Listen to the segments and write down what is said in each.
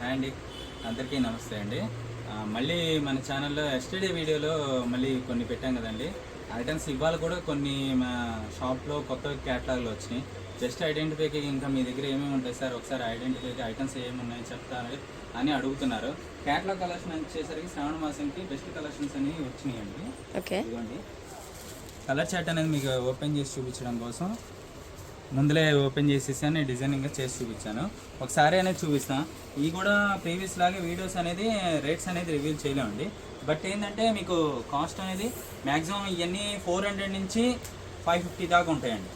Hi అండి. అందరికీ నమస్తే అండి. మళ్ళీ మన ఛానల్లో ఎస్టర్డే వీడియోలో మళ్ళీ కొన్ని పెట్టాం కదండి. ఐటమ్స్ ఇవాళ కూడా కొన్ని మా షాప్లో కొత్త క్యాటలాగ్లు వచ్చినాయి. జస్ట్ ఐడెంటిఫైకి ఇంకా మీ దగ్గర ఏమేమి ఉంటాయి సార్? ఒకసారి ఐడెంటిఫైకి ఐటమ్స్ ఏమి ఉన్నాయో చెప్తారు అని అడుగుతున్నారు. క్యాటలాగ్ కలెక్షన్ వచ్చేసరికి శ్రావణ మాసంకి బెస్ట్ కలెక్షన్స్ అనేవి వచ్చినాయండి. ఓకే ఇదిగోండి. కలర్ చార్ట్ అనేది మీకు ఓపెన్ చేసి చూపించడం కోసం ముందులే ఓపెన్ చేసేసాను డిజైనింగ్ చేసి చూపించాను. ఒకసారి అనేది చూపిస్తాను ఇవి కూడా ప్రీవియస్ లాగే వీడియోస్ అనేది రేట్స్ అనేది రివీల్ చేయలేమండి. బట్ ఏంటంటే మీకు కాస్ట్ అనేది మ్యాక్సిమం ఇవన్నీ ఫోర్ హండ్రెడ్ నుంచి ఫైవ్ ఫిఫ్టీ దాకా ఉంటాయండి.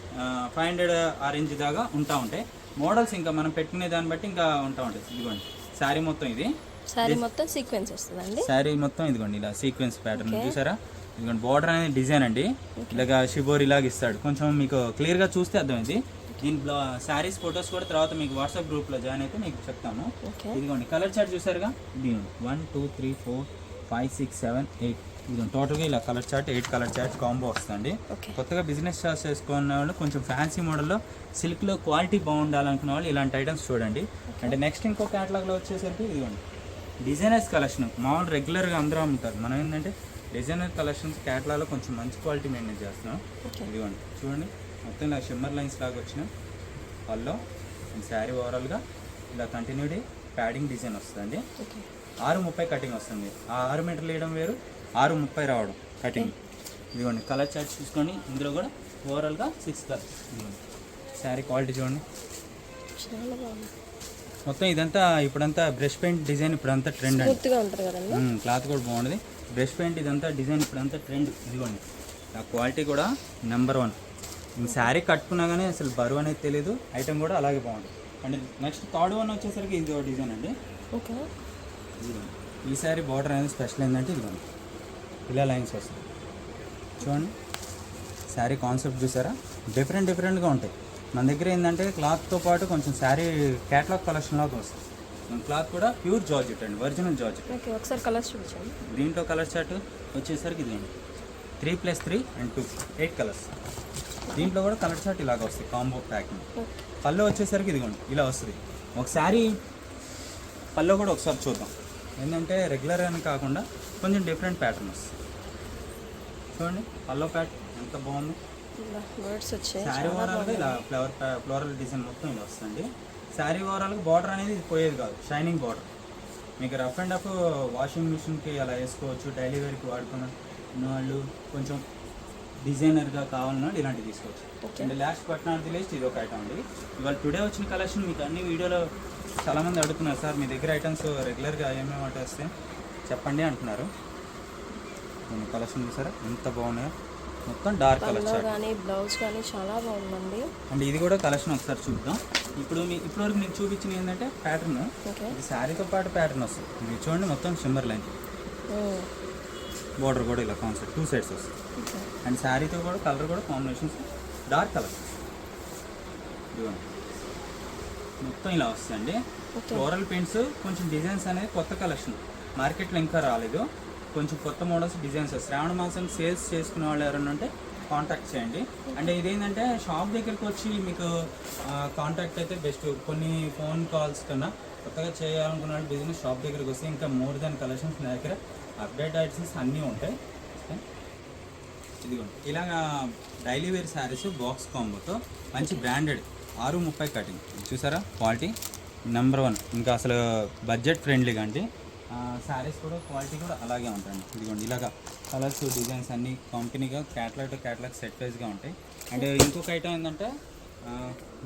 ఫైవ్ హండ్రెడ్ ఆ రేంజ్ దాకా ఉంటా ఉంటాయి. మోడల్స్ ఇంకా మనం పెట్టుకునే దాన్ని బట్టి ఇంకా ఉంటా ఉంటాయి. ఇదిగోండి. శారీ మొత్తం ఇది. శారీ మొత్తం సీక్వెన్స్ వస్తుందండి. శారీ మొత్తం ఇదిగోండి ఇలా సీక్వెన్స్ ప్యాటర్న్ చూసారా? ఇదిగోండి బార్డర్ అనేది డిజైన్ అండి. ఇలాగా షిబోరి ఇలాగ ఇస్తాడు. కొంచెం మీకు క్లియర్గా చూస్తే అర్థమైంది. దీని శారీస్ ఫొటోస్ కూడా తర్వాత మీకు వాట్సాప్ గ్రూప్లో జాయిన్ అయితే మీకు చెప్తాము. ఓకే ఇదిగోండి కలర్ చార్ట్ చూసారుగా? దీని one two three four five six seven eight ఇదిగోండి టోటల్గా ఇలా colour chart eight colour chart combo వస్తుంది కొత్తగా బిజినెస్ స్టార్ట్ చేసుకున్న వాళ్ళు కొంచెం ఫ్యాన్సీ మోడల్లో సిల్క్లో క్వాలిటీ బాగుండాలనుకున్న వాళ్ళు ఇలాంటి ఐటమ్స్ చూడండి. అంటే నెక్స్ట్ ఇంకో క్యాటలాగ్లో వచ్చేసరికి ఇదిగోండి డిజైనర్స్ కలెక్షన్ మామూలు రెగ్యులర్గా అందరూ అమ్ముతారు. మనం ఏంటంటే డిజైనర్ కలెక్షన్స్ క్యాటలాగ్లో కొంచెం మంచి క్వాలిటీ మెయింటైన్ చేస్తున్నాం. ఇదిగోండి చూడండి. మొత్తం ఇలా షిమ్మర్ లైన్స్ లాగా వచ్చిన పల్లో శారీ ఓవరాల్గా ఇలా కంటిన్యూటీ ప్యాడింగ్ డిజైన్ వస్తుందండి. ఆరు ముప్పై కటింగ్ వస్తుంది. ఆ ఆరు మీటర్లు వేయడం వేరు ఆరు ముప్పై రావడం కటింగ్ ఇదిగోండి కలర్ చార్ట్ చూసుకోండి ఇందులో కూడా ఓవరాల్గా సిక్స్ కలర్స్ శారీ క్వాలిటీ చూడండి. మొత్తం ఇదంతా ఇప్పుడంతా బ్రష్ పెయింట్ డిజైన్ ఇప్పుడంతా ట్రెండ్ క్లాత్ కూడా బాగుంది బ్రష్ పెయింట్ ఇదంతా డిజైన్ ఇప్పుడంతా ట్రెండ్. ఇదిగోండి. ఆ క్వాలిటీ కూడా నెంబర్ వన్. ఈ శారీ కట్టుకున్నా కానీ అసలు బరువు అనేది తెలియదు ఐటమ్ కూడా అలాగే బాగుంది. అండ్ నెక్స్ట్ థర్డ్ వన్ వచ్చేసరికి ఇది ఒక డిజైన్ అండి. ఓకే. ఈ శారీ బార్డర్ అనేది స్పెషల్ ఏంటంటే ఇదిగోండి. ఇలా లైన్స్ వస్తాయి. చూడండి. శారీ కాన్సెప్ట్ చూసారా? డిఫరెంట్ డిఫరెంట్గా ఉంటాయి. మన దగ్గర ఏంటంటే క్లాత్తో పాటు కొంచెం శారీ క్యాట్లాగ్ కలెక్షన్ లాగా వస్తుంది క్లాత్ కూడా ప్యూర్ జార్జెట్ అండి ఒరిజినల్ జార్జెట్. ఓకే ఒకసారి కలర్స్ చూపించండి. దీంట్లో కలర్ చార్ట్ వచ్చేసరికి ఇది three plus three and two eight colours. దీంట్లో కూడా కలర్ చార్ట్ ఇలాగ వస్తాయి కాంబో ప్యాకింగ్. పళ్ళు వచ్చేసరికి ఇదిగోండి ఇలా వస్తుంది. ఒకసారి పళ్ళు కూడా ఒకసారి చూద్దాం. ఏంటంటే రెగ్యులర్ అని కాకుండా కొంచెం డిఫరెంట్ ప్యాటర్న్ వస్తుంది చూడండి పల్లో ప్యాటర్న్ ఎంత బాగుంది. శారీ ఓవరాల్గా ఇలా ఫ్లవర్ ఫ్లోరల్ డిజైన్ మొత్తం ఇలా వస్తుంది శారీ ఓవరాల్గా బార్డర్ అనేది పోయేది కాదు. Shining border. మీకు రఫ్ అండ్ అప్ వాషింగ్ మిషన్కి అలా వేసుకోవచ్చు డైలీ వేర్కి వాడుకున్న వాళ్ళు కొంచెం డిజైనర్గా కావాలన్న వాళ్ళు ఇలాంటివి తీసుకోవచ్చు. అండ్ లాస్ట్ పట్నాడు లిస్ట్ ఇది ఒక ఐటమ్ అండి. ఇవాళ టుడే వచ్చిన కలెక్షన్ మీకు అన్ని వీడియోలో చాలామంది అడుగుతున్నారు సార్ మీ దగ్గర ఐటమ్స్ రెగ్యులర్గా ఏమేమి వస్తే చెప్పండి అంటున్నారు. కలెక్షన్ చూసారా? ఎంత బాగున్నాయో. మొత్తం డార్క్ కలర్ కానీ బ్లౌజ్ కానీ చాలా బాగుందండి. అండ్ ఇది కూడా కలెక్షన్ ఒకసారి చూద్దాం. ఇప్పుడు మీ ఇప్పటివరకు మీకు చూపించిన ఏంటంటే ప్యాటర్న్ ఓకే. ఇది శారీతో పాటు ప్యాటర్న్ వస్తుంది. ఇది చూడండి మొత్తం షిమ్మర్ లైన్ బార్డర్ కూడా ఇలా కాన్సెప్ట్ టూ సైడ్స్ వస్తుంది అండ్ శారీతో కూడా కలర్ కూడా కాంబినేషన్స్ డార్క్ కలర్ మొత్తం ఇలా వస్తాయండి. ఓకే. ఫ్లోరల్ పెయింట్స్ కొంచెం డిజైన్స్ అనేది కొత్త కలెక్షన్ మార్కెట్లో ఇంకా రాలేదు. కొంచెం కొత్త మోడల్స్ డిజైన్స్ శ్రావణ మాసం సేల్స్ చేసుకునే వాళ్ళు ఎవరైనా ఉంటే కాంటాక్ట్ చేయండి. అంటే ఇదేంటంటే షాప్ దగ్గరికి వచ్చి మీకు కాంటాక్ట్ అయితే బెస్ట్ కొన్ని ఫోన్ కాల్స్ కన్నా కొత్తగా చేయాలనుకున్న బిజినెస్ షాప్ దగ్గరికి వస్తే ఇంకా మోర్ దాన్ కలెక్షన్స్ నా దగ్గర. అప్డేట్ ఐటమ్స్ అన్నీ ఉంటాయి. ఇదిగోండి. ఇలాగా డైలీ వేర్ శారీస్ బాక్స్ కాంబోతో మంచి బ్రాండెడ్ ఆరు ముప్పై కటింగ్ చూసారా? క్వాలిటీ నెంబర్ వన్ ఇంకా అసలు బడ్జెట్ ఫ్రెండ్లీగా అండి. శారీస్ కూడా క్వాలిటీ కూడా అలాగే ఉంటాయండి. ఇదిగోండి ఇలాగా కలర్స్ డిజైన్స్ అన్నీ కంపెనీగా క్యాటలాగ్ టు క్యాటలాగ్ సెట్ వైజ్గా ఉంటాయి. అండ్ ఇంకొక ఐటమ్ ఏంటంటే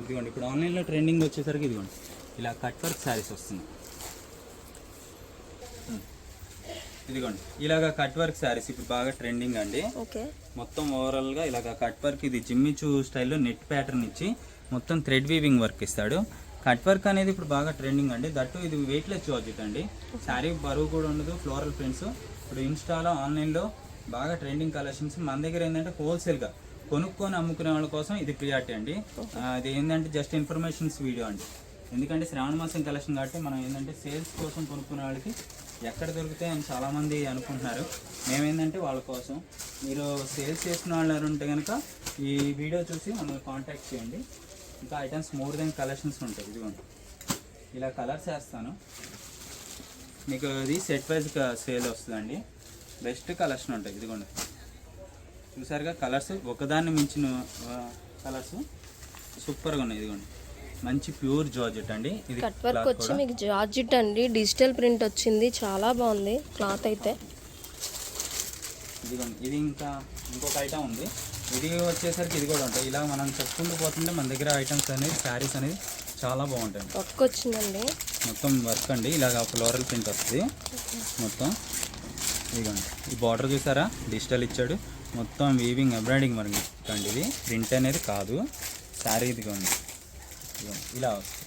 ఇదిగోండి ఇప్పుడు ఆన్లైన్లో ట్రెండింగ్ వచ్చేసరికి ఇదిగోండి ఇలా కట్ వర్క్ శారీస్ వస్తుంది. ఇదిగోండి ఇలాగా కట్ వర్క్ శారీస్ ఇప్పుడు బాగా ట్రెండింగ్ అండి. ఓకే. మొత్తం ఓవరాల్గా ఇలాగ కట్ వర్క్ ఇది జిమ్మిచూ స్టైల్లో నెట్ ప్యాటర్న్ ఇచ్చి మొత్తం థ్రెడ్ వీవింగ్ వర్క్ ఇస్తాడు. కట్ వర్క్ అనేది ఇప్పుడు బాగా ట్రెండింగ్ అండి. దట్టు ఇది వెయిట్లెస్ జార్జెట్ అండి. శారీ బరువు కూడా ఉండదు ఫ్లోరల్ ప్రింట్స్ ఇప్పుడు ఇన్స్టాలో ఆన్లైన్లో బాగా ట్రెండింగ్ కలెక్షన్స్. మన దగ్గర ఏంటంటే హోల్సేల్గా కొనుక్కొని అమ్ముకునే వాళ్ళ కోసం ఇది ప్రియారిటీ అండి. ఇది ఏంటంటే జస్ట్ ఇన్ఫర్మేషన్స్ వీడియో అండి. ఎందుకంటే శ్రావణ మాసం కలెక్షన్ కాబట్టి మనం ఏంటంటే సేల్స్ కోసం కొనుక్కునే వాళ్ళకి ఎక్కడ దొరుకుతాయి అని చాలామంది అనుకుంటున్నారు. మేమేంటంటే వాళ్ళ కోసం. మీరు సేల్స్ చేసుకునే వాళ్ళు ఉంటే కనుక ఈ వీడియో చూసి మమ్మల్ని కాంటాక్ట్ చేయండి. ఇంకా ఐటమ్స్ మోర్ దెన్ కలెక్షన్స్ ఉంటాయి ఇదిగోండి. ఇలా కలర్స్ వేస్తాను మీకు ఇది సెట్ వైజ్ సేల్ వస్తుందండి. బెస్ట్ కలెక్షన్ ఉంటాయి ఇదిగోండి. చూసారుగా కలర్స్ ఒకదాన్ని మించిన కలర్స్ సూపర్గా ఉన్నాయి ఇదిగోండి. మంచి ప్యూర్ జార్జెట్ అండి. ఇది కట్ వర్క్ వచ్చి. మీకు జార్జిట్ అండి. డిజిటల్ ప్రింట్ వచ్చింది చాలా బాగుంది క్లాత్ అయితే. ఇదిగోండి ఇది ఇంకా ఇంకొక ఐటమ్ ఉంది. ఇది వచ్చేసరికి ఇది కూడా ఉంటాయి. ఇలా మనం చెప్పుకుంటూ పోతుంటే మన దగ్గర ఐటమ్స్ అనేది శారీస్ అనేది చాలా బాగుంటాయి. వర్క్ వచ్చిందండి. మొత్తం వర్క్ అండి. ఇలాగ ఫ్లోరల్ ప్రింట్ వస్తుంది. మొత్తం ఇదిగోండి ఈ బార్డర్ చూసారా? డిజిటల్ ఇచ్చాడు. మొత్తం వీవింగ్ ఎంబ్రాయిడింగ్ వర్క్ అండి ఇది. ప్రింట్ అనేది కాదు. శారీ ఇదిగోండి. ఇలా వస్తుంది.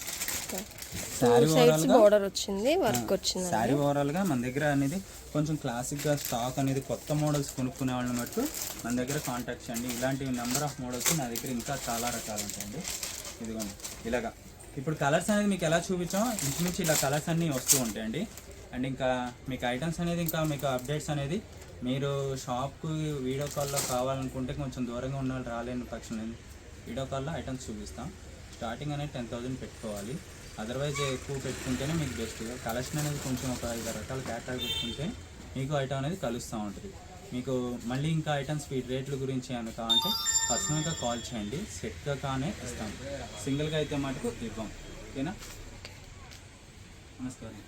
సైడ్స్ ఓవరాల్గా బోర్డర్ వచ్చింది వర్క్ వచ్చింది శారీ ఓవరాల్గా మన దగ్గర అనేది కొంచెం క్లాసిక్గా స్టాక్ అనేది కొత్త మోడల్స్ కొనుక్కునే వాళ్ళని మట్టు మన దగ్గర కాంటాక్ట్ చేయండి. ఇలాంటి నెంబర్ ఆఫ్ మోడల్స్ నా దగ్గర ఇంకా చాలా రకాలు ఉంటాయండి. ఇదిగోండి ఇలాగా. ఇప్పుడు కలర్స్ అనేది మీకు ఎలా చూపించాం ఇంచుమించు ఇలా కలర్స్ అన్నీ వస్తూ ఉంటాయండి. అండ్ ఇంకా మీకు ఐటమ్స్ అనేది ఇంకా మీకు అప్డేట్స్ అనేది మీరు షాప్కి వీడియో కాల్లో కావాలనుకుంటే కొంచెం దూరంగా ఉన్న వాళ్ళు రాలేని పక్షం వీడియో కాల్లో ఐటమ్స్ చూపిస్తాం. స్టార్టింగ్ అనేది టెన్ థౌజండ్ పెట్టుకోవాలి. అదర్వైజ్ ఎక్కువ పెట్టుకుంటేనే మీకు బెస్ట్ కలెక్షన్ అనేది కొంచెం ఒక ఐదు రకాల క్యాటలాగ్ పెట్టుకుంటే మీకు ఐటమ్ అనేది కలుస్తూ ఉంటుంది. మీకు మళ్ళీ ఇంకా ఐటమ్స్ వీటి రేట్ల గురించి ఏమైనా కావాలంటే పర్సనల్గా కాల్ చేయండి. సెట్గా కానే ఇస్తాం. సింగిల్గా అయితే మటుకు ఇవ్వం. ఓకేనా నమస్కారం.